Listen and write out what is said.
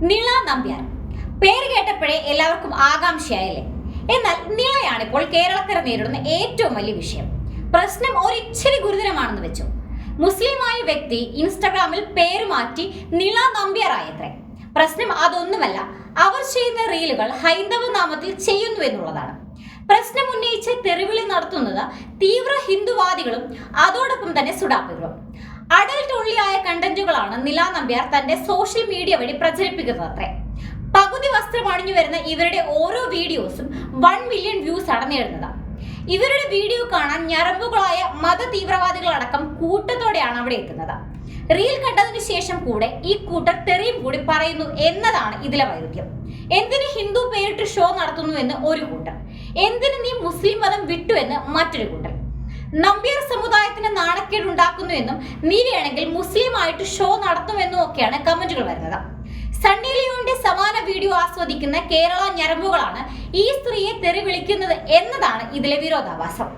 നിള നമ്പ്യാർ. പേര് കേട്ടപ്പോഴേ എല്ലാവർക്കും ആകാംക്ഷയായല്ലേ? എന്നാൽ നിളയാണിപ്പോൾ കേരളക്കര നേരിടുന്ന ഏറ്റവും വലിയ വിഷയം. പ്രശ്നം ഒരിച്ചിരി ഗുരുതരമാണെന്ന് വെച്ചു. മുസ്ലിമായ വ്യക്തി ഇൻസ്റ്റഗ്രാമിൽ പേര് മാറ്റി നിള നമ്പ്യാറായത്രേ. പ്രശ്നം അതൊന്നുമല്ല അവർ ചെയ്യുന്ന റീലുകൾ ഹൈന്ദവ നാമത്തിൽ ചെയ്യുന്നു എന്നുള്ളതാണ്. പ്രശ്നം ഉന്നയിച്ച് തെറിവിളി നടത്തുന്നത് തീവ്ര ഹിന്ദുവാദികളും അതോടൊപ്പം തന്നെ സുഡാപ്പികളും. അഡൽട്ട് ഉള്ളിയായ കണ്ടന്റുകളാണ് നില നമ്പ്യാർ തന്റെ സോഷ്യൽ മീഡിയ വഴി പ്രചരിപ്പിക്കുന്നത് പകുതി വസ്ത്രം അണിഞ്ഞു വരുന്ന ഇവരുടെ ഓരോ വീഡിയോസും വൺ മില്യൺ വ്യൂസ് ആണ് നേടുന്നത്. ഇവരുടെ വീഡിയോ കാണാൻ ഞരമ്പുകളായ മത തീവ്രവാദികളടക്കം കൂട്ടത്തോടെയാണ് അവിടെ എത്തുന്നത്. റീൽ കണ്ടതിനു ശേഷം കൂടെ ഈ കൂട്ടർ തെറിയും കൂടി പറയുന്നു എന്നതാണ് ഇതിലെ വൈരുദ്ധ്യം. എന്തിന് ഹിന്ദു പേരിട്ട് ഷോ നടത്തുന്നു എന്ന് ഒരു കൂട്ടർ. എന്തിന് നീ മുസ്ലിം മതം വിട്ടു എന്ന് മറ്റൊരു കൂട്ടർ. നമ്പ്യാർ സമുദായത്തിന് നാണക്കേട് ഉണ്ടാക്കുന്നു എന്നും നീ വേണമെങ്കിൽ മുസ്ലിം ആയിട്ട് ഷോ നടത്തുമെന്നും ഒക്കെയാണ് കമന്റുകൾ വരുന്നത്. സണ്ണി ലിയോന്റെ സമാന വീഡിയോ ആസ്വദിക്കുന്ന കേരള ഞരമ്പുകളാണ് ഈ സ്ത്രീയെ തെറി വിളിക്കുന്നത് എന്നതാണ് ഇതിലെ വിരോധാഭാസം.